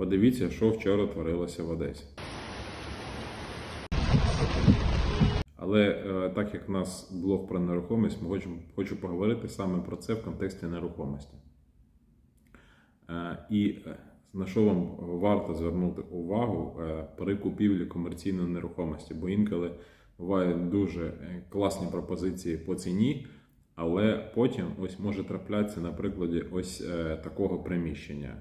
Подивіться, що вчора творилося в Одесі. Але е, так як в нас блог про нерухомість, ми хочу поговорити саме про це в контексті нерухомості. Е, і е, на що вам варто звернути увагу при купівлі комерційної нерухомості, бо інколи бувають дуже класні пропозиції по ціні, але потім ось може траплятися на прикладі ось такого приміщення.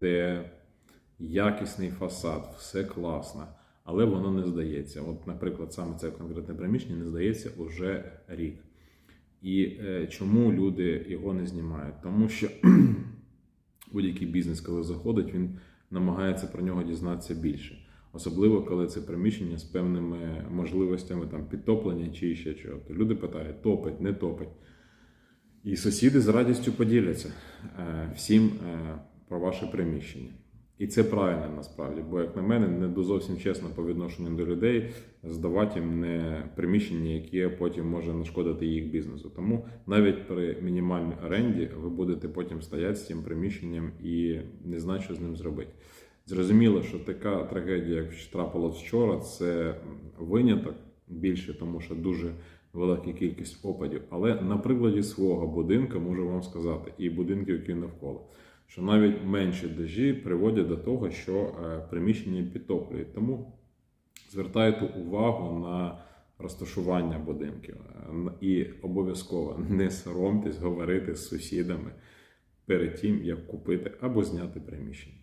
Де якісний фасад, все класно, але воно не здається. От, наприклад, саме це конкретне приміщення не здається уже рік. І е, чому люди його не знімають? Тому що будь-який бізнес, коли заходить, він намагається про нього дізнатися більше. Особливо, коли це приміщення з певними можливостями там, підтоплення чи ще чого. То люди питають, топить, не топить. І сусіди з радістю поділяться е, всім е, про ваше приміщення. І це правильно насправді, бо, як на мене, не зовсім чесно по відношенню до людей здавати їм не приміщення, яке потім може нашкодити їх бізнесу. Тому навіть при мінімальній оренді ви будете потім стояти з цим приміщенням і не знати, що з ним зробити. Зрозуміло, що така трагедія, як трапилось вчора, це виняток більше, тому що дуже велика кількість опадів. Але на прикладі свого будинку можу вам сказати, і будинків, які навколо, що навіть менші дежі приводять до того, що е, приміщення підтоплюють. Тому звертайте увагу на розташування будинків Е, і обов'язково не соромтесь говорити з сусідами перед тим, як купити або зняти приміщення.